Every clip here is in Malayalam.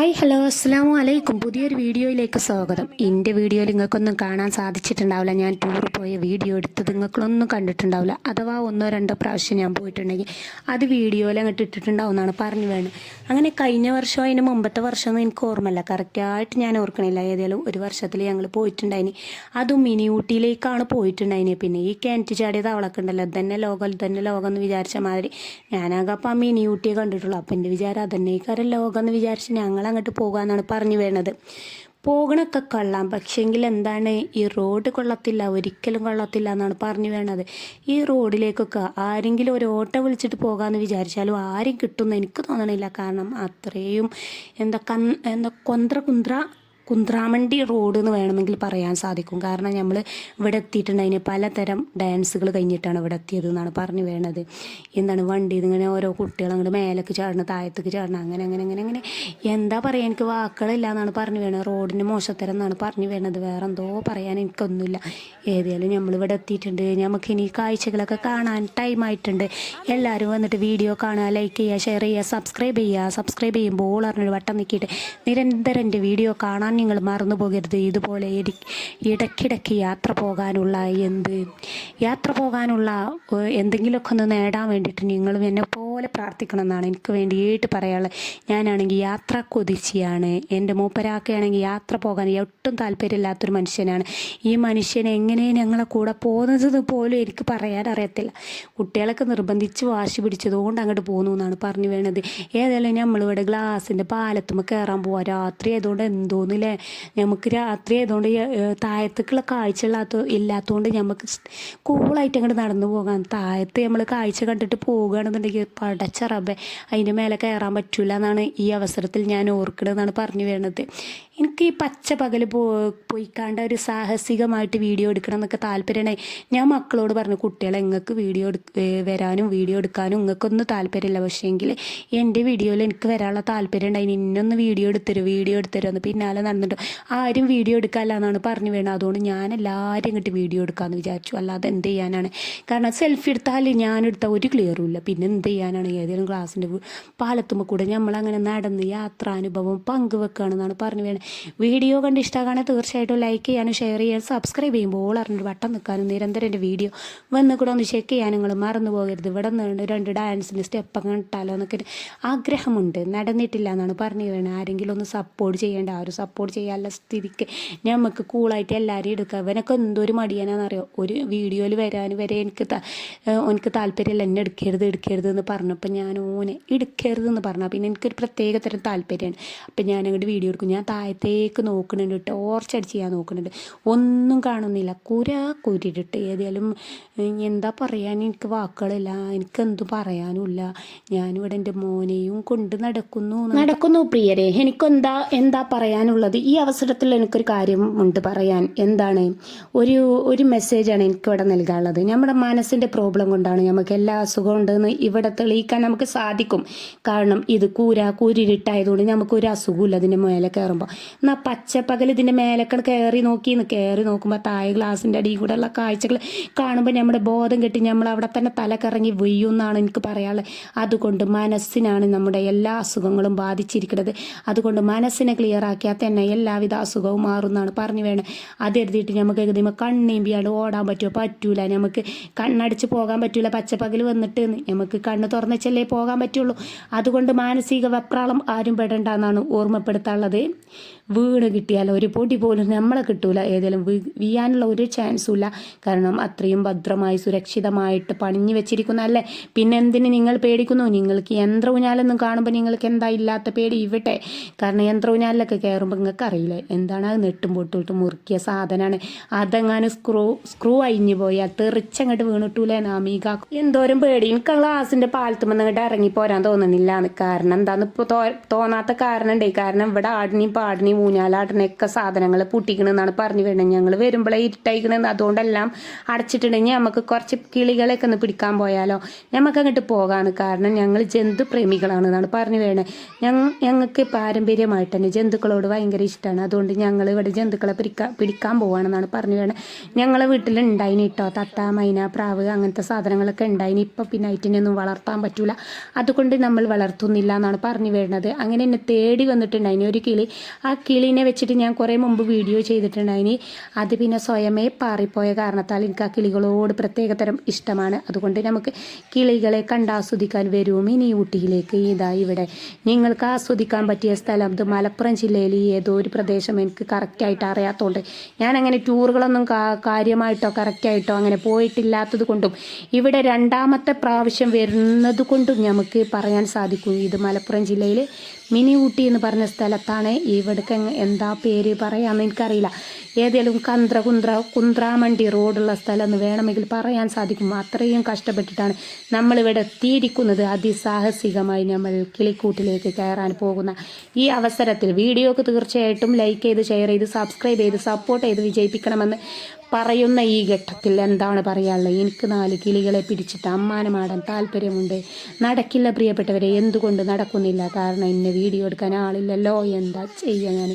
ഹായ് ഹലോ അസ്സാം വലൈക്കും പുതിയൊരു വീഡിയോയിലേക്ക് സ്വാഗതം. എന്റെ വീഡിയോയിൽ നിങ്ങൾക്കൊന്നും കാണാൻ സാധിച്ചിട്ടുണ്ടാവില്ല. ഞാൻ ടൂർ പോയ വീഡിയോ എടുത്തത് നിങ്ങൾക്കൊന്നും കണ്ടിട്ടുണ്ടാവില്ല. അഥവാ ഒന്നോ രണ്ടോ പ്രാവശ്യം ഞാൻ പോയിട്ടുണ്ടെങ്കിൽ അത് വീഡിയോയിൽ അങ്ങോട്ട് ഇട്ടിട്ടുണ്ടാവുന്നതാണ് പറഞ്ഞു വേണം. അങ്ങനെ കഴിഞ്ഞ വർഷം അതിന് മുമ്പത്തെ വർഷമൊന്നും എനിക്ക് ഓർമ്മയില്ല. കറക്റ്റായിട്ട് ഞാൻ ഓർക്കണില്ല. ഏതായാലും ഒരു വർഷത്തിൽ ഞങ്ങൾ പോയിട്ടുണ്ടായിനി. അതും മിനി ഊട്ടിയിലേക്കാണ് പോയിട്ടുണ്ടായിനി. പിന്നെ ഈ കിണറ്റ് ചാടിയത് അവളൊക്കെ ഉണ്ടല്ലോ തന്നെ ലോകം ഇതന്നെ ലോകം എന്ന് വിചാരിച്ച മാതിരി. ഞാനാകെ അപ്പം ആ മിനി ഊട്ടിയെ കണ്ടിട്ടുള്ളൂ. അപ്പം എന്റെ വിചാരം അതന്നെ ഈ കാര്യം ലോകം എന്ന് വിചാരിച്ച് ഞങ്ങൾ അങ്ങോട്ട് പോകാന്നാണ് പറഞ്ഞു വേണത്. പോകണൊക്കെ കൊള്ളാം. പക്ഷേങ്കിൽ എന്താണ്? ഈ റോഡ് കൊള്ളത്തില്ല ഒരിക്കലും കൊള്ളത്തില്ല എന്നാണ് പറഞ്ഞു വേണത്. ഈ റോഡിലേക്കൊക്കെ ആരെങ്കിലും ഒരു ഓട്ടോ വിളിച്ചിട്ട് പോകാമെന്ന് വിചാരിച്ചാലും ആരും കിട്ടുമെന്ന് എനിക്ക് തോന്നണില്ല. കാരണം അത്രയും എന്താ കൻ എന്താ കൊന്ത്ര കുന്ത്ര കുന്ത്രാമണ്ടി റോഡ് എന്ന് വേണമെങ്കിൽ പറയാൻ സാധിക്കും. കാരണം നമ്മൾ ഇവിടെ എത്തിയിട്ടുണ്ടതിന് പലതരം ഡാൻസുകൾ കഴിഞ്ഞിട്ടാണ് ഇവിടെ എത്തിയത് എന്നാണ് പറഞ്ഞു വേണത് എന്താണ് വണ്ടി ഇങ്ങനെ ഓരോ കുട്ടികൾ അങ്ങോട്ട് മേലേക്ക് ചാടണം താഴത്തേക്ക് ചാടണം അങ്ങനെ അങ്ങനെ അങ്ങനെ അങ്ങനെ. എന്താ പറയുക എനിക്ക് വാക്കുകളില്ല എന്നാണ് പറഞ്ഞു വേണത് റോഡിന് മോശത്തരം എന്നാണ് പറഞ്ഞു വേണത് വേറെ എന്തോ പറയാൻ എനിക്കൊന്നുമില്ല. ഏതായാലും നമ്മൾ ഇവിടെ എത്തിയിട്ടുണ്ട്. നമുക്ക് ഇനി കാഴ്ചകളൊക്കെ കാണാൻ ടൈം ആയിട്ടുണ്ട്. എല്ലാവരും വന്നിട്ട് വീഡിയോ കാണുക ലൈക്ക് ചെയ്യുക ഷെയർ ചെയ്യുക സബ്സ്ക്രൈബ് ചെയ്യുക. സബ്സ്ക്രൈബ് ചെയ്യുമ്പോൾ അറിഞ്ഞൊരു വട്ടം നിൽക്കിയിട്ട് നിരന്തരം എന്റെ വീഡിയോ കാണാൻ നിങ്ങൾ മറന്നു പോകരുത് ഇതുപോലെ ഇടി ഇടയ്ക്കിടയ്ക്ക് യാത്ര പോകാനുള്ള എന്ത് യാത്ര പോകാനുള്ള എന്തെങ്കിലുമൊക്കെ ഒന്ന് നേടാൻ വേണ്ടിയിട്ട് നിങ്ങളും എന്നെ പോലെ പ്രാർത്ഥിക്കണം എന്നാണ് എനിക്ക് വേണ്ടിയിട്ട് പറയാനുള്ളത്. ഞാനാണെങ്കിൽ യാത്ര കൊതിച്ചിയാണ് എന്റെ മൂപ്പരാക്കയാണെങ്കിൽ യാത്ര പോകാൻ ഒട്ടും താല്പര്യമില്ലാത്തൊരു മനുഷ്യനാണ്. ഈ മനുഷ്യൻ എങ്ങനെ ഞങ്ങളെ കൂടെ പോകുന്നത് പോലും എനിക്ക് പറയാൻ അറിയത്തില്ല. കുട്ടികളൊക്കെ നിർബന്ധിച്ച് വാശി പിടിച്ചതുകൊണ്ട് അങ്ങോട്ട് പോകുന്നു എന്നാണ് പറഞ്ഞു വേണത്. ഏതായാലും നമ്മളിവിടെ ഗ്ലാസിന്റെ പാലത്തുമ്പോൾ കയറാൻ പോവാം. രാത്രി ആയതുകൊണ്ട് എന്തോന്നില്ലേ. നമുക്ക് രാത്രി ആയതുകൊണ്ട് താഴത്തേക്കുള്ള കാഴ്ച ഇല്ലാത്ത ഇല്ലാത്തതുകൊണ്ട് നമുക്ക് കൂളായിട്ട് അങ്ങോട്ട് നടന്നു പോകാം. താഴത്ത് നമ്മൾ കാഴ്ച കണ്ടിട്ട് പോകുകയാണെന്നുണ്ടെങ്കിൽ പടച്ച റബ്ബെ അതിന്റെ മേലെ കയറാൻ പറ്റില്ല എന്നാണ് ഈ അവസരത്തിൽ ഞാൻ ഓർക്കണമെന്നാണ് പറഞ്ഞു വരുന്നത് എനിക്ക് ഈ പച്ച പകൽ പോയിക്കാണ്ട ഒരു സാഹസികമായിട്ട് വീഡിയോ എടുക്കണം എന്നൊക്കെ താല്പര്യമാണ് ഞാൻ മക്കളോട് പറഞ്ഞു കുട്ടികളെ നിങ്ങൾക്ക് വീഡിയോ വരാനും വീഡിയോ എടുക്കാനും നിങ്ങൾക്കൊന്നും താല്പര്യമില്ല. പക്ഷേ എങ്കിൽ എന്റെ വീഡിയോയിൽ എനിക്ക് വരാനുള്ള താല്പര്യം ഉണ്ടായി ഇന്നൊന്ന് വീഡിയോ എടുത്തരും വീഡിയോ എടുത്തരും എന്ന് പിന്നാലെ നടന്നിട്ട് ആരും വീഡിയോ എടുക്കാല്ല എന്നാണ് പറഞ്ഞു വേണം അതുകൊണ്ട് ഞാൻ എല്ലാവരും ഇങ്ങോട്ട് വീഡിയോ എടുക്കാമെന്ന് വിചാരിച്ചു. അല്ലാതെ എന്ത് ചെയ്യാനാണ്? കാരണം സെൽഫി എടുത്താൽ ഞാൻ എടുത്താൽ ഒരു ക്ലിയറും ഇല്ല. പിന്നെ എന്ത് ചെയ്യാനാണ്? ഏതെങ്കിലും ക്ലാസ്സിന്റെ പാലത്തുമ്പോൾ കൂടെ നമ്മളങ്ങനെ നടന്ന് യാത്രാനുഭവം പങ്കുവെക്കുകയാണെന്നാണ് പറഞ്ഞു വേണം വീഡിയോ കണ്ട് ഇഷ്ടമാണെങ്കിൽ തീർച്ചയായിട്ടും ലൈക്ക് ചെയ്യാനും ഷെയർ ചെയ്യാനും സബ്സ്ക്രൈബ് ചെയ്യുമ്പോൾ അറിഞ്ഞൊരു വട്ടം നിൽക്കാനും നിരന്തരം എന്റെ വീഡിയോ വന്ന് കൂടെ ഒന്ന് ചെക്ക് ചെയ്യാൻ നിങ്ങൾ മറന്നു പോകരുത്. ഇവിടെ നിന്ന് രണ്ട് ഡാൻസിന്റെ സ്റ്റെപ്പ് അങ്ങനെ ഇട്ടാലോ എന്നൊക്കെ ആഗ്രഹമുണ്ട്. നടന്നിട്ടില്ല എന്നാണ് പറഞ്ഞു വേണം ആരെങ്കിലും ഒന്ന് സപ്പോർട്ട് ചെയ്യേണ്ട ആ ഒരു സപ്പോർട്ട് ചെയ്യാനുള്ള സ്ഥിതിക്ക് നമുക്ക് കൂളായിട്ട് എല്ലാവരും എടുക്കുക അവനൊക്കെ എന്തൊരു മടിയാനാണെന്നറിയോ ഒരു വീഡിയോയിൽ വരാൻ വരെ എനിക്ക് എനിക്ക് താല്പര്യമില്ല. എന്നെ എടുക്കരുത് എടുക്കരുത് എന്ന് പറഞ്ഞപ്പോൾ ഞാൻ ഓനെ എടുക്കരുത് എന്ന് പിന്നെ എനിക്കൊരു പ്രത്യേക തരം താല്പര്യമാണ്. അപ്പം ഞാൻ അങ്ങോട്ട് വീഡിയോ എടുക്കും. ഞാൻ താഴത്തേക്ക് നോക്കുന്നുണ്ട് ടോർച്ച് അടിച്ച് ചെയ്യാൻ നോക്കുന്നുണ്ട് ഒന്നും കാണുന്നില്ല. കുര കുരിട്ട് ഏതായാലും എന്താ പറയാൻ? എനിക്ക് വാക്കുകളില്ല. എനിക്ക് എന്തും പറയാനുമില്ല. ഞാനിവിടെ എന്റെ മോനെയും കൊണ്ട് നടക്കുന്നു നടക്കുന്നു പ്രിയരെ. എനിക്കെന്താ എന്താ പറയാനുള്ളത്? ഈ അവസരത്തിൽ എനിക്കൊരു കാര്യം ഉണ്ട് പറയാൻ. എന്താണ്? ഒരു ഒരു മെസ്സേജാണ് എനിക്കിവിടെ നൽകാനുള്ളത്. നമ്മുടെ മനസ്സിന്റെ പ്രോബ്ലം കൊണ്ടാണ് നമുക്ക് എല്ലാ അസുഖം ഉണ്ടെന്ന് ഇവിടെ തെളിയിക്കാൻ നമുക്ക് സാധിക്കും. കാരണം ഇത് കൂര കൂരിട്ടായതുകൊണ്ട് നമുക്ക് ഒരു അസുഖമില്ല അതിന്റെ മേലെ കയറുമ്പോൾ. എന്നാൽ പച്ചപ്പകൽ ഇതിന്റെ മേലക്കണ് കയറി നോക്കി കയറി നോക്കുമ്പോൾ താഴെ ഗ്ലാസിന്റെ അടിയിൽ കൂടെ ഉള്ള കാഴ്ചകൾ കാണുമ്പോൾ നമ്മുടെ ബോധം കെട്ടി നമ്മൾ അവിടെ തന്നെ തല കറങ്ങി വീഴുമെന്നാണ് എനിക്ക് പറയാനുള്ളത് അതുകൊണ്ട് മനസ്സിനാണ് നമ്മുടെ എല്ലാ അസുഖങ്ങളും ബാധിച്ചിരിക്കുന്നത് അതുകൊണ്ട് മനസ്സിനെ ക്ലിയർ ആക്കിയാൽ തന്നെ എല്ലാവിധ അസുഖവും മാറുമെന്നാണ് പറഞ്ഞു വേണം. അത് എഴുതിയിട്ട് നമുക്ക് എഴുതുമ്പോൾ കണ്ണീമ്പിയാണ്ട് ഓടാൻ പറ്റുമോ പറ്റൂല. നമുക്ക് കണ്ണടിച്ച് പോകാൻ പറ്റൂല. പച്ചപ്പകൽ വന്നിട്ട് നമുക്ക് കണ്ണ് തുറന്നച്ചല്ലേ പോകാൻ പറ്റുള്ളൂ. അതുകൊണ്ട് മാനസിക വെപ്രാളം ആരും പെടേണ്ട എന്നാണ് ഓർമ്മപ്പെടുത്താനുള്ളത്. വീണ് കിട്ടിയാൽ ഒരു പൊടി പോലും നമ്മളെ കിട്ടൂല. ഏതെങ്കിലും വീയാനുള്ള ഒരു ചാൻസും ഇല്ല. കാരണം അത്രയും ഭദ്രമായി സുരക്ഷിതമായിട്ട് പണിഞ്ഞു വെച്ചിരിക്കുന്ന അല്ലേ? പിന്നെ എന്തിന് നിങ്ങൾ പേടിക്കുന്നു? നിങ്ങൾക്ക് യന്ത്ര ഊഞ്ഞാലൊന്നും കാണുമ്പോൾ നിങ്ങൾക്ക് എന്താ ഇല്ലാത്ത പേടി ഇവിടെ? കാരണം യന്ത്ര ഊഞ്ഞാലിലൊക്കെ കയറുമ്പോൾ നിങ്ങൾക്ക് അറിയില്ലേ? എന്താണ് അത് നെട്ടും പൊട്ടിട്ട് മുറുക്കിയ സാധനമാണ് അതെങ്ങാനും സ്ക്രൂ സ്ക്രൂ അഴിഞ്ഞു പോയാൽ തെറിച്ചങ്ങോട്ട് വീണിട്ടൂലേ നാമീക? എന്തോരം പേടി. എനിക്ക് ക്ലാസിന്റെ പാലത്തുമ്പോൾ അങ്ങോട്ട് ഇറങ്ങി പോരാൻ തോന്നുന്നില്ല കാരണം എന്താന്ന് ഇപ്പോൾ തോന്നാത്ത കാരണം ഉണ്ടേ. കാരണം ഇവിടെ ആടിനെയും പാടിനെയും ഊഞ്ഞാലാടണൊക്കെ സാധനങ്ങൾ പൂട്ടിക്കണമെന്നാണ് പറഞ്ഞു വരുന്നത്. ഞങ്ങൾ വരുമ്പോഴേ ഇരുട്ടായിക്കണെന്ന് അതുകൊണ്ടെല്ലാം അടച്ചിട്ടുണ്ടെങ്കിൽ നമുക്ക് കുറച്ച് കിളികളൊക്കെ ഒന്ന് പിടിക്കാൻ പോയാലോ? നമുക്ക് അങ്ങോട്ട് പോകാണ് കാരണം ഞങ്ങൾ ജന്തു പ്രേമികളാണ് എന്നാണ് പറഞ്ഞു വേണേ ഞങ്ങൾ ഞങ്ങൾക്ക് പാരമ്പര്യമായിട്ട് തന്നെ ജന്തുക്കളോട് ഭയങ്കര ഇഷ്ടമാണ് അതുകൊണ്ട് ഞങ്ങൾ ഇവിടെ ജന്തുക്കളെ പിടിക്കാൻ പിടിക്കാൻ പോവാണെന്നാണ് പറഞ്ഞു വേണേ ഞങ്ങളെ വീട്ടിലുണ്ടായിന് കേട്ടോ തത്ത മൈന പ്രാവ് അങ്ങനത്തെ സാധനങ്ങളൊക്കെ ഉണ്ടായിന്. ഇപ്പം പിന്നെ ഐറ്റിനൊന്നും വളർത്താൻ പറ്റൂല. അതുകൊണ്ട് നമ്മൾ വളർത്തുന്നില്ല എന്നാണ് പറഞ്ഞു വരുന്നത്. അങ്ങനെ എന്നെ തേടി വന്നിട്ടുണ്ടായിന് ഒരു കിളി. ആ കിളീനെ വെച്ചിട്ട് ഞാൻ കുറേ മുമ്പ് വീഡിയോ ചെയ്തിട്ടുണ്ടായിന്. അത് പിന്നെ സ്വയമേ പാറിപ്പോയ കാരണത്താൽ എനിക്ക് ആ കിളികളോട് പ്രത്യേകതരം ഇഷ്ടമാണ്. അതുകൊണ്ട് നമുക്ക് കിളികളെ കണ്ടാസ്വദിക്കാൻ വരും. ഇനി ഊട്ടിയിലേക്ക് ഇതാ ഇവിടെ. നിങ്ങൾക്ക് ആസ്വദിക്കാൻ പറ്റിയ സ്ഥലം ഇത് മലപ്പുറം ജില്ലയിൽ ഏതോ ഒരു പ്രദേശം എനിക്ക് കറക്റ്റായിട്ട് അറിയാത്തതുകൊണ്ട് ഞാൻ അങ്ങനെ ടൂറുകളൊന്നും കാര്യമായിട്ടോ കറക്റ്റായിട്ടോ അങ്ങനെ പോയിട്ടില്ലാത്തത് കൊണ്ടും ഇവിടെ രണ്ടാമത്തെ പ്രാവശ്യം വരുന്നത് കൊണ്ടും നമുക്ക് പറയാൻ സാധിക്കും ഇത് മലപ്പുറം ജില്ലയിൽ മിനി ഊട്ടി എന്ന് പറഞ്ഞ സ്ഥലത്താണ് ഇവിടേക്ക് എന്താ പേര് പറയാമെന്ന് എനിക്കറിയില്ല. ഏതെങ്കിലും കന്ത്ര കുന്ത്ര കുന്ത്രാമണ്ടി റോഡുള്ള സ്ഥലം എന്ന് വേണമെങ്കിൽ പറയാൻ സാധിക്കും. അത്രയും കഷ്ടപ്പെട്ടിട്ടാണ് നമ്മളിവിടെ എത്തിയിരിക്കുന്നത്. അതിസാഹസികമായി നമ്മൾ കിളിക്കൂട്ടിലേക്ക് കയറാൻ പോകുന്ന ഈ അവസരത്തിൽ. വീഡിയോക്ക് തീർച്ചയായിട്ടും ലൈക്ക് ചെയ്ത് ഷെയർ ചെയ്ത് സബ്സ്ക്രൈബ് ചെയ്ത് സപ്പോർട്ട് ചെയ്ത് വിജയിപ്പിക്കണമെന്ന് പറയുന്ന ഈ ഘട്ടത്തിൽ എന്താണ് പറയാനുള്ളത്? എനിക്ക് നാല് കിളികളെ പിടിച്ചിട്ട് അമ്മാനമാടാൻ താല്പര്യമുണ്ട്. നടക്കില്ല പ്രിയപ്പെട്ടവരെ എന്തുകൊണ്ട് നടക്കുന്നില്ല? കാരണം ഇന്നെ വീഡിയോ എടുക്കാൻ ആളില്ലല്ലോ. എന്താ ചെയ്യുക ഞാൻ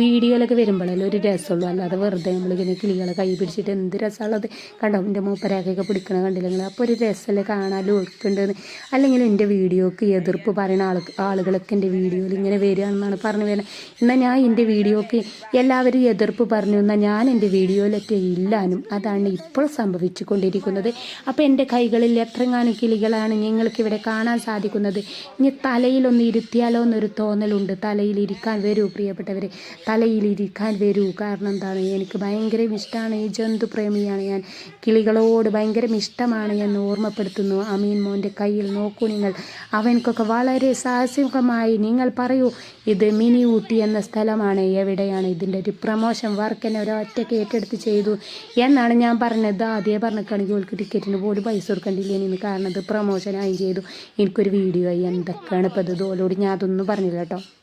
വീഡിയോയിലൊക്കെ വരുമ്പോഴല്ലേ ഒരു രസമുള്ളൂ. അല്ലാതെ വെറുതെ നമ്മളിങ്ങനെ കിളികളെ കൈ പിടിച്ചിട്ട് എന്ത് രസമുള്ളത്? കണ്ടോ? എന്റെ മൂപ്പരാക്കൊക്കെ പിടിക്കണ കണ്ടില്ലെങ്കിൽ അപ്പോൾ ഒരു രസമല്ലേ കാണാലും ഒഴുക്കുണ്ടെന്ന് അല്ലെങ്കിൽ എന്റെ വീഡിയോക്ക് എതിർപ്പ് പറയുന്ന ആൾ ആളുകളൊക്കെ എന്റെ വീഡിയോയിൽ ഇങ്ങനെ വരികയാണെന്നാണ് പറഞ്ഞു വരുന്നത്. എന്നാൽ ഞാൻ എന്റെ വീഡിയോക്ക് എല്ലാവരും എതിർപ്പ് പറഞ്ഞു. എന്നാൽ ഞാൻ എന്റെ വീഡിയോയിലൊക്കെ ഇല്ലാനും അതാണ് ഇപ്പോൾ സംഭവിച്ചു കൊണ്ടിരിക്കുന്നത് അപ്പോൾ എന്റെ കൈകളിൽ എത്രങ്ങാനും കിളികളാണ് ഞങ്ങൾക്ക് ഇവിടെ കാണാൻ സാധിക്കുന്നത്. ഇനി തലയിലൊന്ന് ഇരുത്തിയാലോ എന്നൊരു തോന്നലുണ്ട്. തലയിൽ ഇരിക്കാൻ വരൂ പ്രിയപ്പെട്ടവരെ. തലയിൽ ഇരിക്കാൻ വരൂ. കാരണം എന്താണ്? എനിക്ക് ഭയങ്കര ഇഷ്ടമാണ് ഈ ജന്തു പ്രേമിയാണ് ഞാൻ. കിളികളോട് ഭയങ്കര ഇഷ്ടമാണ് എന്ന് ഓർമ്മപ്പെടുത്തുന്നു. അമീൻ മോന്റെ കയ്യിൽ നോക്കൂ നിങ്ങൾ. അവനക്കൊക്കെ വളരെ സാഹസികമായി നിങ്ങൾ പറയൂ ഇത് മിനി ഊട്ടി എന്ന സ്ഥലമാണ്. എവിടെയാണ്? ഇതിന്റെ ഒരു പ്രമോഷൻ വർക്ക് തന്നെ ഒരൊറ്റയ്ക്ക് ഏറ്റെടുത്ത് ചെയ്തു. എന്നാണ് ഞാൻ പറഞ്ഞത്. ആദ്യമേ പറഞ്ഞിട്ടാണെങ്കിൽ ഓൾക്ക് ടിക്കറ്റിന് പോലും പൈസ കൊടുക്കേണ്ടില്ലേന്ന് കാരണം ഇത് പ്രൊമോഷനായും ചെയ്തു. എനിക്കൊരു വീഡിയോ ആയി. എന്തൊക്കെയാണ് ഇപ്പോൾ ഇത്? ഓലോട് ഞാൻ അതൊന്നും പറഞ്ഞില്ല കേട്ടോ.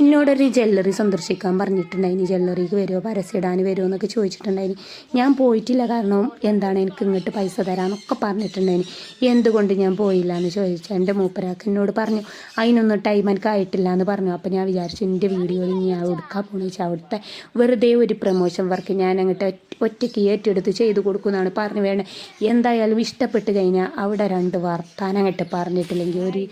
എന്നോടൊരു ജ്വല്ലറി സന്ദർശിക്കാൻ പറഞ്ഞിട്ടുണ്ടായിനി. ജ്വല്ലറിക്ക് വരുമോ പരസ്യം ഇടാൻ വരുമോ എന്നൊക്കെ ചോദിച്ചിട്ടുണ്ടായിനി. ഞാൻ പോയിട്ടില്ല. കാരണം എന്താണ് എനിക്ക് ഇങ്ങോട്ട് പൈസ തരാമെന്നൊക്കെ പറഞ്ഞിട്ടുണ്ടായിനി. എന്തുകൊണ്ട് ഞാൻ പോയില്ല എന്ന് ചോദിച്ചാൽ എന്റെ മൂപ്പരാക്ക് എന്നോട് പറഞ്ഞു. അതിനൊന്നും ടൈം എനിക്ക് ആയിട്ടില്ല എന്ന് പറഞ്ഞു. അപ്പോൾ ഞാൻ വിചാരിച്ചു എന്റെ വീഡിയോയിൽ ഞാൻ എടുക്കാൻ പോണെന്ന് വെച്ചാൽ അവിടുത്തെ വെറുതെ ഒരു പ്രൊമോഷൻ വർക്ക് ഞാൻ അങ്ങോട്ട് ഒറ്റയ്ക്ക് ഏറ്റെടുത്ത് ചെയ്ത് കൊടുക്കുന്നതാണ് പറഞ്ഞു വേണം. എന്തായാലും ഇഷ്ടപ്പെട്ട് കഴിഞ്ഞാൽ അവിടെ രണ്ട് വർത്താനം കെട്ട് പറഞ്ഞിട്ടില്ലെങ്കിൽ ഒരു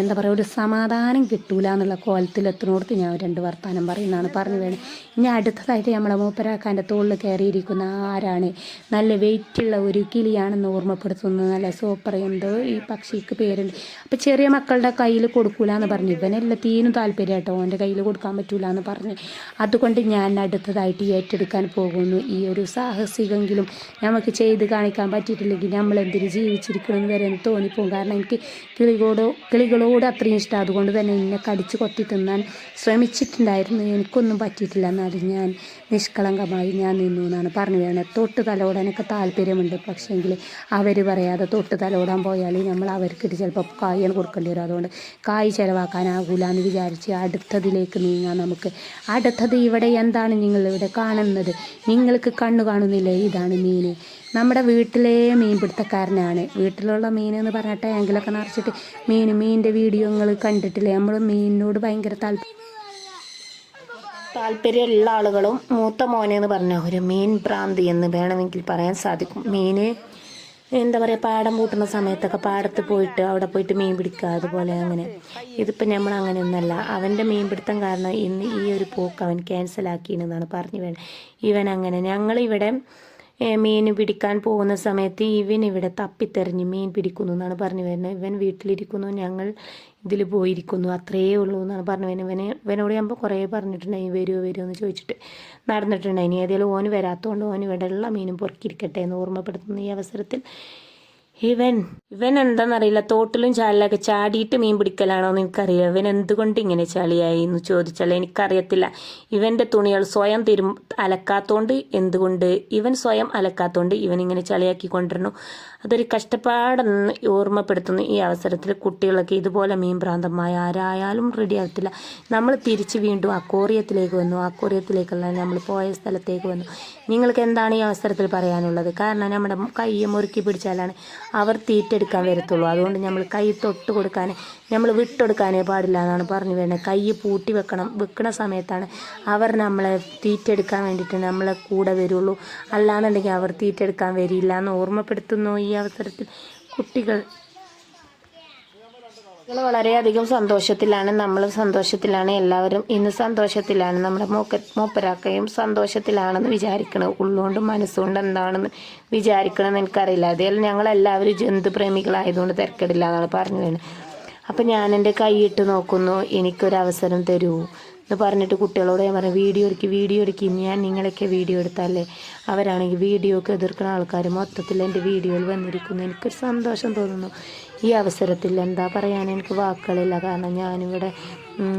എന്താ പറയുക ഒരു സമാധാനം കിട്ടൂല എന്നുള്ള കോലത്തിലെത്തിനോടത്ത് ഞാൻ രണ്ട് വർത്താനം പറയുന്നതാണ് പറഞ്ഞു വേണം. ഇനി അടുത്തതായിട്ട് നമ്മളെ മൂപ്പരാക്കാന്റെ തോളിൽ കയറിയിരിക്കുന്ന ആരാണ്? നല്ല വെയിറ്റുള്ള ഒരു കിളിയാണെന്ന് ഓർമ്മപ്പെടുത്തുന്നത്. നല്ല സൂപ്പർ എന്തോ ഈ പക്ഷിക്ക് പേരുണ്ട്. അപ്പോൾ ചെറിയ മക്കളുടെ കയ്യിൽ കൊടുക്കൂല എന്ന് പറഞ്ഞു ഇവനെല്ലാത്തീനും താല്പര്യം കേട്ടോ. അവന്റെ കയ്യിൽ കൊടുക്കാൻ പറ്റൂല എന്ന് പറഞ്ഞ്. അതുകൊണ്ട് ഞാൻ അടുത്തതായിട്ട് ഏറ്റെടുക്കാൻ പോകുന്നു ഈ ഒരു സാഹസികമെങ്കിലും നമുക്ക് ചെയ്ത് കാണിക്കാൻ പറ്റിയിട്ടില്ലെങ്കിൽ നമ്മൾ എന്തിന് ജീവിച്ചിരിക്കണമെന്ന് വരെ എനിക്ക് തോന്നിപ്പോകും. കാരണം എനിക്ക് കിളികളോട് കിളികളോട് അത്രയും ഇഷ്ടം. അതുകൊണ്ട് തന്നെ എന്നെ കടിച്ച് കൊത്തി തിന്നാൻ ശ്രമിച്ചിട്ടുണ്ടായിരുന്നു. എനിക്കൊന്നും പറ്റിയിട്ടില്ല. എന്നാലും ഞാൻ നിഷ്കളങ്കമായി ഞാൻ നിന്നു എന്നാണ് പറഞ്ഞു വേണേ തൊട്ട് തലോടാനൊക്കെ താല്പര്യമുണ്ട്. പക്ഷേങ്കിൽ അവർ പറയാതെ തൊട്ട് തലോടാൻ പോയാൽ നമ്മൾ അവർക്കിട്ട് ചിലപ്പോൾ കായാണ് കൊടുക്കേണ്ടി വരും. അതുകൊണ്ട് കായ് ചിലവാക്കാനാകൂല എന്ന് വിചാരിച്ച് അടുത്തതിലേക്ക് നീങ്ങാം നമുക്ക് അടുത്തത് ഇവിടെ എന്താണ് നിങ്ങൾ ഇവിടെ കാണുന്നത്? നിങ്ങൾക്ക് കണ്ണു കാണുന്നില്ലേ ഇതാണ് മീൻ. നമ്മുടെ വീട്ടിലെ മീൻ പിടുത്തക്കാരനാണ് വീട്ടിലുള്ള മീൻ എന്ന് പറഞ്ഞിട്ട് എങ്കിലൊക്കെ നിറച്ചിട്ട് മീൻ മീനിന്റെ വീഡിയോ നിങ്ങൾ കണ്ടിട്ടില്ലേ? നമ്മൾ മീനിനോട് ഭയങ്കര താല്പര്യം താല്പര്യമുള്ള ആളുകളും മൂത്ത മോനെ എന്ന് പറഞ്ഞ ഒരു മീൻ ഭ്രാന്തി എന്ന് വേണമെങ്കിൽ പറയാൻ സാധിക്കും. മീന് എന്താ പറയുക പാടം പൂട്ടുന്ന സമയത്തൊക്കെ പാടത്ത് പോയിട്ട് അവിടെ പോയിട്ട് മീൻ പിടിക്കുക അതുപോലെ അങ്ങനെ. ഇതിപ്പോൾ നമ്മൾ അങ്ങനെയൊന്നല്ല. അവന്റെ മീൻ പിടുത്തം കാരണം ഇന്ന് ഈ ഒരു പോക്ക് അവൻ ക്യാൻസലാക്കിയെന്നാണ് പറഞ്ഞു വേണം ഇവൻ അങ്ങനെ. ഞങ്ങളിവിടെ മീൻ പിടിക്കാൻ പോകുന്ന സമയത്ത് ഇവൻ ഇവിടെ തപ്പിത്തെറിഞ്ഞ് മീൻ പിടിക്കുന്നു എന്നാണ് പറഞ്ഞു വരുന്നത് ഇവൻ വീട്ടിലിരിക്കുന്നു. ഞങ്ങൾ ഇതിൽ പോയിരിക്കുന്നു അത്രയേ ഉള്ളൂ എന്നാണ് പറഞ്ഞു വരുന്നത് ഇവനെ ഇവനോട് ഞാൻ കുറേ പറഞ്ഞിട്ടുണ്ടായി വരുമോ വരുമോ എന്ന് ചോദിച്ചിട്ട് നടന്നിട്ടുണ്ടായി ഏതായാലും ഓന് വരാത്തതുകൊണ്ട് ഓന് ഇവിടെയുള്ള മീനും പൊറുക്കിയിരിക്കട്ടെ എന്ന് ഓർമ്മപ്പെടുത്തുന്ന ഈ അവസരത്തിൽ. ഇവൻ ഇവൻ എന്താണെന്നറിയില്ല തോട്ടിലും ചാലിലൊക്കെ ചാടിയിട്ട് മീൻ പിടിക്കലാണോ എന്ന് എനിക്കറിയില്ല ഇവൻ എന്തുകൊണ്ട് ഇങ്ങനെ ചളിയായി എന്ന് ചോദിച്ചാൽ എനിക്കറിയത്തില്ല. ഇവന്റെ തുണികൾ സ്വയം തിരു അലക്കാത്തോണ്ട് എന്തുകൊണ്ട്? ഇവൻ സ്വയം അലക്കാത്തോണ്ട് ഇവൻ ഇങ്ങനെ ചളിയാക്കി കൊണ്ടിരുന്നു അതൊരു കഷ്ടപ്പാടെന്ന് ഓർമ്മപ്പെടുത്തുന്നു ഈ അവസരത്തിൽ കുട്ടികളൊക്കെ ഇതുപോലെ മീൻ ഭ്രാന്തമായ ആരായാലും റെഡി ആകത്തില്ല നമ്മൾ തിരിച്ച് വീണ്ടും അക്കോറിയത്തിലേക്ക് വന്നു. അക്കോറിയത്തിലേക്കല്ല നമ്മൾ പോയ സ്ഥലത്തേക്ക് വന്നു. നിങ്ങൾക്ക് എന്താണ് ഈ അവസരത്തിൽ പറയാനുള്ളത്? കാരണം നമ്മുടെ കയ്യെ മുറുക്കി പിടിച്ചാലാണ് അവർ തീറ്റെടുക്കാൻ വരത്തുള്ളൂ. അതുകൊണ്ട് നമ്മൾ കൈ തൊട്ട് കൊടുക്കാൻ നമ്മൾ വിട്ടെടുക്കാനേ പാടില്ല എന്നാണ് പറഞ്ഞു വരുന്നത്. കൈ പൂട്ടി വെക്കണം വെക്കുന്ന സമയത്താണ് അവർ നമ്മളെ തീറ്റെടുക്കാൻ വേണ്ടിയിട്ട് നമ്മളെ കൂടെ വരുള്ളൂ. അല്ലാന്നുണ്ടെങ്കിൽ അവർ തീറ്റെടുക്കാൻ വരില്ല എന്ന് ഓർമ്മപ്പെടുത്തുന്നു ഈ അവസരത്തിൽ കുട്ടികൾ. കുട്ടികൾ വളരെയധികം സന്തോഷത്തിലാണ് നമ്മൾ സന്തോഷത്തിലാണ് എല്ലാവരും ഇന്ന് സന്തോഷത്തിലാണ് നമ്മുടെ മൂക്ക മൂപ്പരാക്കയും സന്തോഷത്തിലാണെന്ന് വിചാരിക്കണം. ഉള്ളുകൊണ്ടും മനസ്സുകൊണ്ട് എന്താണെന്ന് വിചാരിക്കണമെന്ന് എനിക്കറിയില്ല. അതേലും ഞങ്ങളെല്ലാവരും ജന്തുപ്രേമികളായതുകൊണ്ട് തിരക്കിടില്ല എന്നാണ് പറഞ്ഞു വരുന്നത്. അപ്പം ഞാൻ എന്റെ കൈയിട്ട് നോക്കുന്നു എനിക്കൊരു അവസരം തരൂ എന്ന് പറഞ്ഞിട്ട് കുട്ടികളോട് ഞാൻ പറഞ്ഞു വീഡിയോ എടുക്കി വീഡിയോ എടുക്കി. ഞാൻ നിങ്ങളൊക്കെ വീഡിയോ എടുത്താലേ അവരാണെങ്കിൽ വീഡിയോ ഒക്കെ എതിർക്കുന്ന ആൾക്കാർ മൊത്തത്തിൽ എന്റെ വീഡിയോയിൽ വന്നിരിക്കുന്നു. എനിക്കൊരു സന്തോഷം തോന്നുന്നു. ഈ അവസരത്തിൽ എന്താ പറയാൻ എനിക്ക് വാക്കുകളില്ല. കാരണം ഞാനിവിടെ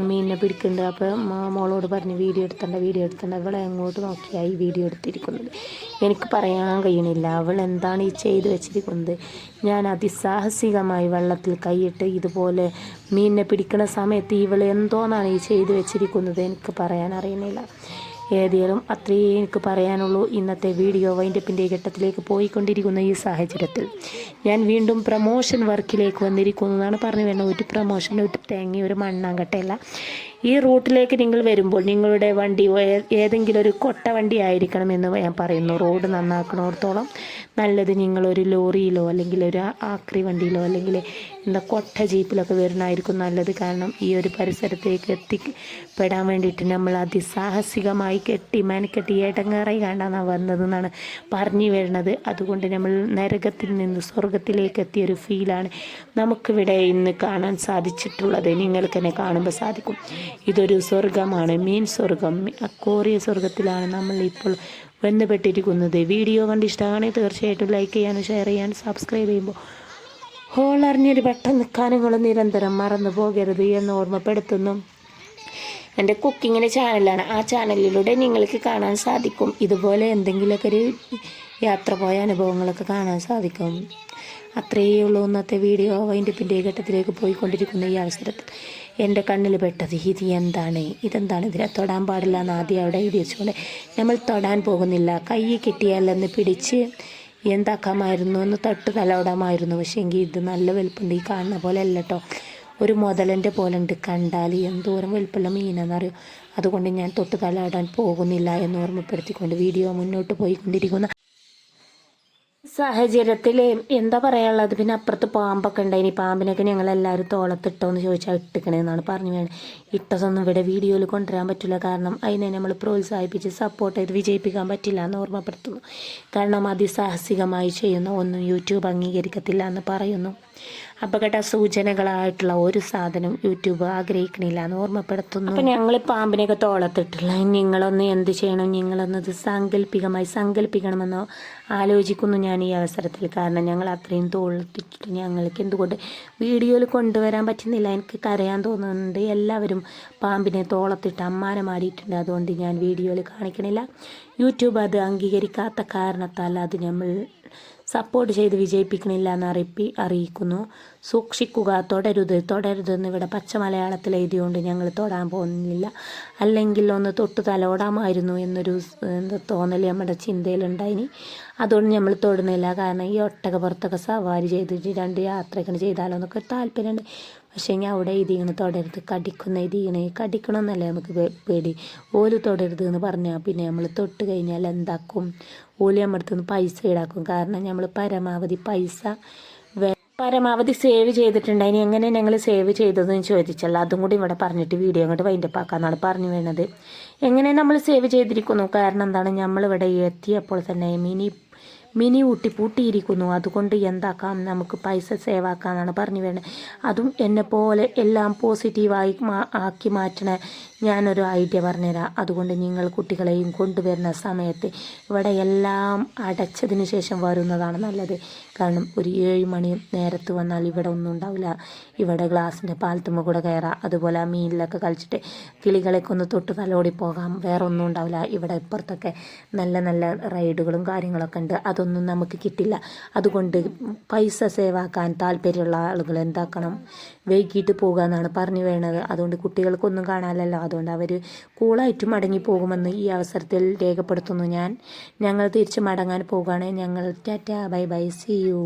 മീനിനെ പിടിക്കുന്നുണ്ട്. അപ്പോൾ മോളോട് പറഞ്ഞ് വീഡിയോ എടുത്തണ്ട വീഡിയോ എടുത്തണ്ട. അവൾ എങ്ങോട്ട് നോക്കിയാൽ ഈ വീഡിയോ എടുത്തിരിക്കുന്നത്. എനിക്ക് പറയാൻ കഴിയണില്ല. അവൾ എന്താണ് ഈ ചെയ്തു വെച്ചിരിക്കുന്നത്? ഞാൻ അതിസാഹസികമായി വെള്ളത്തിൽ കൈയിട്ട് ഇതുപോലെ മീനിനെ പിടിക്കുന്ന സമയത്ത് ഇവൾ എന്തോന്നാണ് ഈ ചെയ്തു വെച്ചിരിക്കുന്നത്? എനിക്ക് പറയാൻ അറിയുന്നില്ല ഏതായാലും അത്രയേ എനിക്ക് പറയാനുള്ളൂ. ഇന്നത്തെ വീഡിയോ വൈൻഡപ്പിന്റെ ഘട്ടത്തിലേക്ക് പോയിക്കൊണ്ടിരിക്കുന്ന ഈ സാഹചര്യത്തിൽ. ഞാൻ വീണ്ടും പ്രമോഷൻ വർക്കിലേക്ക് വന്നിരിക്കുന്നു എന്നാണ് പറഞ്ഞു വരുന്നത് ഒരു പ്രമോഷൻ ഒരു തേങ്ങ ഒരു മണ്ണാങ്കട്ടയല്ല. ഈ റൂട്ടിലേക്ക് നിങ്ങൾ വരുമ്പോൾ നിങ്ങളുടെ വണ്ടി ഏതെങ്കിലും ഒരു കൊട്ട വണ്ടി ആയിരിക്കണം എന്ന് ഞാൻ പറയുന്നു. റോഡ് നന്നാക്കണോടത്തോളം നല്ലത് നിങ്ങളൊരു ലോറിയിലോ അല്ലെങ്കിൽ ഒരു ആക്രി വണ്ടിയിലോ അല്ലെങ്കിൽ എന്താ കൊട്ട ജീപ്പിലൊക്കെ വരുന്നതായിരിക്കും നല്ലത്. കാരണം ഈ ഒരു പരിസരത്തേക്ക് എത്തിപ്പെടാൻ വേണ്ടിയിട്ട് നമ്മൾ അതിസാഹസികമായി കെട്ടി മെനക്കെട്ടി ഏട്ടങ്ങാറായി കണ്ടാണ് വന്നതെന്നാണ് പറഞ്ഞു വരുന്നത്. അതുകൊണ്ട് നമ്മൾ നരകത്തിൽ നിന്ന് സ്വർഗത്തിലേക്ക് എത്തിയ ഒരു ഫീലാണ് നമുക്കിവിടെ ഇന്ന് കാണാൻ സാധിച്ചിട്ടുള്ളത്. നിങ്ങൾക്ക് തന്നെ കാണുമ്പോൾ സാധിക്കും. ഇതൊരു സ്വർഗമാണ് മീൻ സ്വർഗം അക്കോറിയ സ്വർഗത്തിലാണ് നമ്മൾ ഇപ്പോൾ ബന്ധപ്പെട്ടിരിക്കുന്നത്. വീഡിയോ കണ്ട് ഇഷ്ടമാണെങ്കിൽ തീർച്ചയായിട്ടും ലൈക്ക് ചെയ്യാനും ഷെയർ ചെയ്യാനും സബ്സ്ക്രൈബ് ചെയ്യുമ്പോൾ ഹോൾ അറിഞ്ഞൊരു ബട്ടൺ നിൽക്കാനുങ്ങൾ നിരന്തരം മറന്നു പോകരുത് എന്ന് ഓർമ്മപ്പെടുത്തുന്നു. എന്റെ കുക്കിങ്ങിന്റെ ചാനലാണ് ആ ചാനലിലൂടെ നിങ്ങൾക്ക് കാണാൻ സാധിക്കും. ഇതുപോലെ എന്തെങ്കിലുമൊക്കെ ഒരു യാത്ര പോയ അനുഭവങ്ങളൊക്കെ കാണാൻ സാധിക്കും. അത്രയേ ഉള്ളൂ ഇന്നത്തെ വീഡിയോ വൈൻഡപ്പിന്റെ ഘട്ടത്തിലേക്ക് പോയിക്കൊണ്ടിരിക്കുന്ന ഈ അവസരത്തിൽ. എന്റെ കണ്ണിൽ പെട്ടത് ഇത് എന്താണ്? ഇതെന്താണ്? ഇതിനെ തൊടാൻ പാടില്ല എന്ന് ആദ്യം അവിടെ എഴുതി വെച്ചുകൊണ്ട് നമ്മൾ തൊടാൻ പോകുന്നില്ല. കൈ കിട്ടിയാലെന്ന് പിടിച്ച് എന്താക്കാമായിരുന്നു? എന്ന് തൊട്ട് തലോടാമായിരുന്നു. പക്ഷേ എങ്കിൽ ഇത് നല്ല വലുപ്പുണ്ട്. ഈ കാണുന്ന പോലെ അല്ല കേട്ടോ ഒരു മുതലന്റെ പോലെ ഉണ്ട്. കണ്ടാൽ എന്തോരം വലുപ്പമുള്ള മീനെന്നറിയോ? അതുകൊണ്ട് ഞാൻ തൊട്ട് തലാടാൻ പോകുന്നില്ല എന്ന് ഓർമ്മപ്പെടുത്തിക്കൊണ്ട് വീഡിയോ മുന്നോട്ട് പോയിക്കൊണ്ടിരിക്കുന്ന. സാഹചര്യത്തിൽ എന്താ പറയാനുള്ളത്? പിന്നെ അപ്പുറത്ത് പാമ്പൊക്കെ ഉണ്ടായിനി പാമ്പിനൊക്കെ ഞങ്ങൾ എല്ലാവരും തോളത്തിട്ടോ എന്ന് ചോദിച്ചാൽ ഇട്ടിക്കണേന്നാണ് പറഞ്ഞു വേണം ഇട്ടതൊന്നും ഇവിടെ വീഡിയോയിൽ കൊണ്ടുവരാൻ പറ്റില്ല. കാരണം അതിനെ നമ്മൾ പ്രോത്സാഹിപ്പിച്ച് സപ്പോർട്ട് ചെയ്ത് വിജയിപ്പിക്കാൻ പറ്റില്ല എന്ന് ഓർമ്മപ്പെടുത്തുന്നു. കാരണം അതിസാഹസികമായി ചെയ്യുന്ന ഒന്നും യൂട്യൂബ് അംഗീകരിക്കത്തില്ല എന്ന് പറയുന്നു. അപകട സൂചനകളായിട്ടുള്ള ഒരു സാധനം യൂട്യൂബ് ആഗ്രഹിക്കണില്ല എന്ന് ഓർമ്മപ്പെടുത്തുന്നു. അപ്പം ഞങ്ങൾ പാമ്പിനെയൊക്കെ തോളത്തിട്ടില്ല. നിങ്ങളൊന്ന് എന്ത് ചെയ്യണം? നിങ്ങളൊന്നത് സാങ്കല്പികമായി സങ്കല്പിക്കണമെന്നോ ആലോചിക്കുന്നു ഞാൻ ഈ അവസരത്തിൽ. കാരണം ഞങ്ങൾ അത്രയും തോൽപ്പിച്ചിട്ട് ഞങ്ങൾക്ക് എന്തുകൊണ്ട് വീഡിയോയിൽ കൊണ്ടുവരാൻ പറ്റുന്നില്ല. എനിക്ക് കരയാൻ തോന്നുന്നുണ്ട്. എല്ലാവരും പാമ്പിനെ തോളത്തിട്ട് അമ്മാനെ ആടിയിട്ടുണ്ട്. അതുകൊണ്ട് ഞാൻ വീഡിയോയിൽ കാണിക്കണില്ല. യൂട്യൂബ് അത് അംഗീകരിക്കാത്ത കാരണത്താൽ അത് നമ്മൾ സപ്പോർട്ട് ചെയ്ത് വിജയിപ്പിക്കണില്ല എന്ന് അറിയിപ്പി അറിയിക്കുന്നു. സൂക്ഷിക്കുക തുടരുത് തുടരുതെന്ന് ഇവിടെ പച്ച മലയാളത്തിൽ എഴുതിയോണ്ട് ഞങ്ങൾ തൊടാൻ പോകുന്നില്ല. അല്ലെങ്കിൽ ഒന്ന് തൊട്ട് തലോടാമായിരുന്നു എന്നൊരു എന്താ തോന്നൽ നമ്മുടെ ചിന്തയിലുണ്ടായിനി. അതുകൊണ്ട് നമ്മൾ തൊടുന്നില്ല. കാരണം ഈ ഒട്ടക പുറത്തൊക്കെ സവാരി ചെയ്തിട്ട് രണ്ട് യാത്രയൊക്കെ ചെയ്താലോ എന്നൊക്കെ താല്പര്യമുണ്ട് പക്ഷേ ഞാൻ അവിടെ ഇതിങ്ങനെ തൊടരുത്. കടിക്കുന്ന ഇതിങ്ങനെ കടിക്കണമെന്നല്ലേ നമുക്ക് പേടി. ഓൽ തൊടരുത് എന്ന് പറഞ്ഞാൽ പിന്നെ നമ്മൾ തൊട്ട് കഴിഞ്ഞാൽ എന്താക്കും? ഓൽ നമ്മുടെ അടുത്ത് പൈസ ഈടാക്കും. കാരണം നമ്മൾ പരമാവധി പൈസ പരമാവധി സേവ് ചെയ്തിട്ടുണ്ട്. അതിന് എങ്ങനെ ഞങ്ങൾ സേവ് ചെയ്തതെന്ന് ചോദിച്ചല്ല. അതും കൂടി ഇവിടെ പറഞ്ഞിട്ട് വീഡിയോ അങ്ങോട്ട് വൈൻഡപ്പ് ആക്കാന്നാണ് പറഞ്ഞു വേണത്. എങ്ങനെ നമ്മൾ സേവ് ചെയ്തിരിക്കുന്നു? കാരണം എന്താണ്? നമ്മളിവിടെ എത്തിയപ്പോൾ തന്നെ മിനി മിനി ഊട്ടി പൂട്ടിയിരിക്കുന്നു. അതുകൊണ്ട് എന്താക്കാം? നമുക്ക് പൈസ സേവ് ആക്കാമെന്നാണ് പറഞ്ഞു വരുന്നത്. അതും എന്നെ പോലെ എല്ലാം പോസിറ്റീവായി ആക്കി മാറ്റണ. ഞാനൊരു ഐഡിയ പറഞ്ഞുതരാം. അതുകൊണ്ട് നിങ്ങൾ കുട്ടികളെയും കൊണ്ടുവരുന്ന സമയത്ത് ഇവിടെ എല്ലാം അടച്ചതിന് ശേഷം വരുന്നതാണ് നല്ലത്. കാരണം ഒരു ഏഴ് മണി നേരത്ത് വന്നാൽ ഇവിടെ ഒന്നും ഉണ്ടാവില്ല. ഇവിടെ ഗ്ലാസിന്റെ പാലത്തുമ്മ കൂടെ കയറാം. അതുപോലെ ആ മീനിലൊക്കെ കളിച്ചിട്ട് കിളികളൊക്കെ ഒന്ന് തൊട്ട് തലോടി പോകാം. വേറെ ഒന്നും ഉണ്ടാവില്ല. ഇവിടെ ഇപ്പുറത്തൊക്കെ നല്ല നല്ല റൈഡുകളും കാര്യങ്ങളൊക്കെ ഉണ്ട്. അതൊന്നും നമുക്ക് കിട്ടില്ല. അതുകൊണ്ട് പൈസ സേവാക്കാൻ താല്പര്യമുള്ള ആളുകൾ എന്താക്കണം? വൈകിട്ട് പോകുക എന്നാണ് പറഞ്ഞു വേണത്. അതുകൊണ്ട് കുട്ടികൾക്കൊന്നും കാണാനല്ലോ അതുകൊണ്ട് അവർ കൂളായിട്ട് മടങ്ങി പോകുമെന്ന് ഈ അവസരത്തിൽ രേഖപ്പെടുത്തുന്നു ഞാൻ. ഞങ്ങൾ തിരിച്ച് മടങ്ങാൻ പോകുകയാണ് ഞങ്ങൾ tata bye bye see you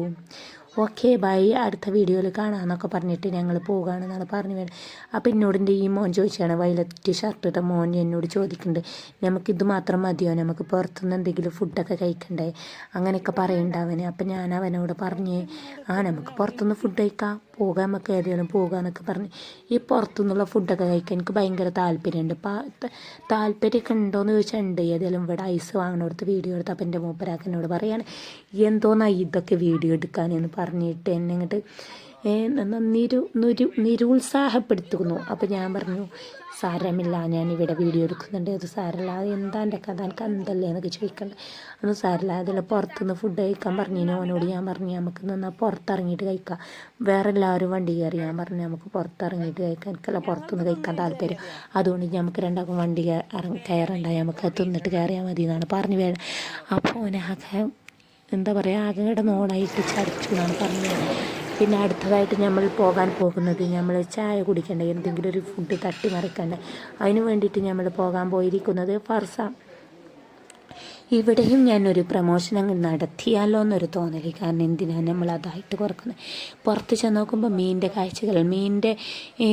okay bye അടുത്ത വീഡിയോയിൽ കാണാമെന്നൊക്കെ പറഞ്ഞിട്ട് ഞങ്ങൾ പോകുകയാണെന്നാണ് പറഞ്ഞു വരുന്നത് അപ്പോൾ എന്നോട് എന്റെ ഈ മോൻ ചോദിച്ചാണ് വയലറ്റ് ഷർട്ട് ഇട്ട മോൻ എന്നോട് ചോദിക്കുന്നുണ്ട് നമുക്കിത് മാത്രം മതിയോ? നമുക്ക് പുറത്തുനിന്ന് എന്തെങ്കിലും ഫുഡൊക്കെ കഴിക്കണ്ടേ? അങ്ങനെയൊക്കെ പറയണ്ട അവന്. അപ്പം ഞാൻ അവനോട് പറഞ്ഞ് ആ നമുക്ക് പുറത്തുനിന്ന് ഫുഡ് കഴിക്കാം. പോകാൻ നമുക്ക് ഏതെങ്കിലും പോകാമെന്നൊക്കെ പറഞ്ഞ് ഈ പുറത്തുനിന്നുള്ള ഫുഡൊക്കെ കഴിക്കാൻ എനിക്ക് ഭയങ്കര താല്പര്യമുണ്ട്. അപ്പം താല്പര്യമൊക്കെ ഉണ്ടോയെന്ന് ചോദിച്ചാൽ ഉണ്ട്. ഏതെങ്കിലും ഇവിടെ ഐസ് വാങ്ങണോടത്ത് വീഡിയോ എടുത്ത് അപ്പം എന്റെ മൂപ്പരാക്കനോട് പറയാണ് എന്തോന്നാ ഇതൊക്കെ വീഡിയോ എടുക്കാനെന്ന് പറഞ്ഞിട്ട് എന്നെ ഇങ്ങോട്ട് നിരു നിരു നിരുത്സാഹപ്പെടുത്തുന്നു. അപ്പോൾ ഞാൻ പറഞ്ഞു സാരമില്ല ഞാൻ ഇവിടെ വീഡിയോ എടുക്കുന്നുണ്ട്. അത് സാരമില്ല അത് എന്താ എന്റെ കഥ? എനിക്ക് എന്തല്ലേ എന്നൊക്കെ ചോദിക്കണ്ട. ഒന്നും സാരമില്ല അതിൽ പുറത്തുനിന്ന് ഫുഡ് കഴിക്കാൻ പറഞ്ഞു ഓനോട് ഞാൻ പറഞ്ഞു നമുക്ക് നിന്നാൽ പുറത്തിറങ്ങിയിട്ട് കഴിക്കാം. വേറെ എല്ലാവരും വണ്ടി കയറി. ഞാൻ പറഞ്ഞു നമുക്ക് പുറത്തിറങ്ങിയിട്ട് കഴിക്കാം. എനിക്കല്ല പുറത്തുനിന്ന് കഴിക്കാൻ താല്പര്യം. അതുകൊണ്ട് നമുക്ക് രണ്ടാക്കും വണ്ടി ഇറങ്ങി കയറണ്ട. നമുക്ക് തിന്നിട്ട് കയറിയാൽ മതി എന്നാണ് പറഞ്ഞു വേണം അപ്പോൾ ഓനെ ആകെ എന്താ പറയുക ആകെ ഇവിടെ നോളായിട്ട് ചരിച്ചു എന്നാണ് പറഞ്ഞത് പിന്നെ അടുത്തതായിട്ട് നമ്മൾ പോകാൻ പോകുന്നത് നമ്മൾ ചായ കുടിക്കേണ്ട എന്തെങ്കിലും ഒരു ഫുഡ് തട്ടി മറിക്കണ്ടേ അതിന് വേണ്ടിയിട്ട് നമ്മൾ പോകാൻ പോയിരിക്കുന്നത് ഫർസ. ഇവിടെയും ഞാനൊരു പ്രമോഷൻ അങ്ങ് നടത്തിയാലോ എന്നൊരു തോന്നൽ. കാരണം എന്തിനാണ് നമ്മൾ അതായിട്ട് കുറക്കുന്നത് പുറത്ത് ചെന്ന് നോക്കുമ്പോൾ മീനിന്റെ കാഴ്ചകൾ മീനിന്റെ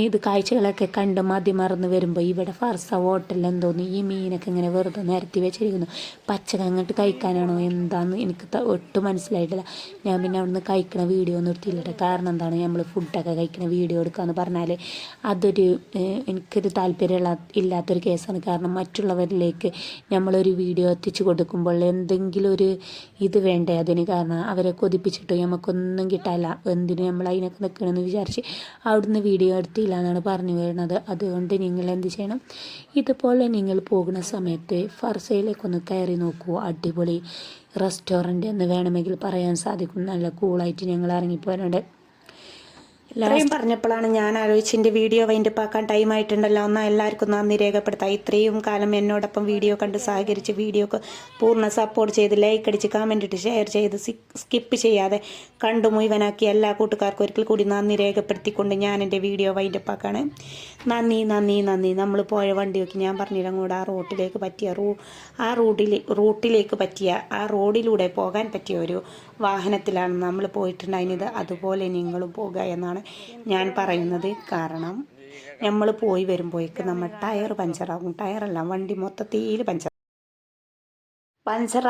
ഇത് കാഴ്ചകളൊക്കെ കണ്ട് മതി മറന്ന് വരുമ്പോൾ ഇവിടെ ഫർസ ഹോട്ടലെന്ന് എന്തോന്ന് ഈ മീനൊക്കെ ഇങ്ങനെ വെറുതെ നിരത്തി വെച്ചിരിക്കുന്നു. പച്ചക്ക അങ്ങോട്ട് കഴിക്കാനാണോ എന്താണെന്ന് എനിക്ക് ഒട്ടും മനസ്സിലായിട്ടില്ല. ഞാൻ പിന്നെ അവിടുന്ന് കഴിക്കണ വീഡിയോ ഒന്നും എടുത്തില്ല കാരണം എന്താണ്? നമ്മൾ ഫുഡൊക്കെ കഴിക്കണ വീഡിയോ എടുക്കാമെന്ന് പറഞ്ഞാൽ അതൊരു എനിക്കൊരു താല്പര്യമുള്ള ഇല്ലാത്തൊരു കേസാണ്. കാരണം മറ്റുള്ളവരിലേക്ക് നമ്മളൊരു വീഡിയോ എത്തിച്ചു കൊടുക്കും എടുക്കുമ്പോൾ എന്തെങ്കിലും ഒരു ഇത് വേണ്ടേ അതിന്? കാരണം അവരെ കൊതിപ്പിച്ചിട്ട് നമുക്കൊന്നും കിട്ടാല്ല എന്തിനു നമ്മൾ അതിനൊക്കെ നിൽക്കണമെന്ന് വിചാരിച്ച് അവിടുന്ന് വീഡിയോ എടുത്തില്ല എന്നാണ് പറഞ്ഞു വരുന്നത്. അതുകൊണ്ട് നിങ്ങൾ എന്ത് ചെയ്യണം? ഇതുപോലെ നിങ്ങൾ പോകുന്ന സമയത്ത് ഫർസയിലേക്കൊന്ന് കയറി നോക്കൂ. അടിപൊളി റെസ്റ്റോറന്റ് എന്ന് വേണമെങ്കിൽ പറയാൻ സാധിക്കും. നല്ല കൂളായിട്ട് ഞങ്ങൾ ഇറങ്ങിപ്പോരുന്നുണ്ട്. ഇത്രയും പറഞ്ഞപ്പോഴാണ് ഞാൻ ആലോചിച്ച് വീഡിയോ വൈൻഡ് ആക്കാൻ ടൈം ആയിട്ടുണ്ടല്ലോ. എന്നാൽ എല്ലാവർക്കും നന്ദി രേഖപ്പെടുത്താം. ഇത്രയും കാലം എന്നോടൊപ്പം വീഡിയോ കണ്ട് സഹകരിച്ച് വീഡിയോക്ക് പൂർണ സപ്പോർട്ട് ചെയ്ത് ലൈക്ക് അടിച്ച് കമന്റ് ഇട്ട് ഷെയർ ചെയ്ത് സ്കിപ്പ് ചെയ്യാതെ കണ്ടു മുഴുവനാക്കി എല്ലാ കൂട്ടുകാർക്കും ഒരിക്കൽ കൂടി നന്ദി രേഖപ്പെടുത്തിക്കൊണ്ട് ഞാൻ എന്റെ വീഡിയോ വൈൻഡ് ആക്കാണ്. നന്ദി നന്ദി നന്ദി. നമ്മൾ പോയ വണ്ടിയൊക്കെ ഞാൻ പറഞ്ഞില്ല അങ്ങോട്ട് ആ റോട്ടിലേക്ക് പറ്റിയ റൂ ആ റൂട്ടിൽ റൂട്ടിലേക്ക് പറ്റിയ ആ റോഡിലൂടെ പോകാൻ പറ്റിയ ഒരു വാഹനത്തിലാണ് നമ്മൾ പോയിട്ടുണ്ടായിരുന്നത്. അതുപോലെ നിങ്ങളും പോകുക എന്നാണ് ഞാൻ പറയുന്നത്. കാരണം നമ്മൾ പോയി വരുമ്പോഴേക്ക് നമ്മൾ ടയർ പഞ്ചറാകും. ടയറല്ല വണ്ടി മൊത്തത്തിൽ പഞ്ചർ പഞ്ചർ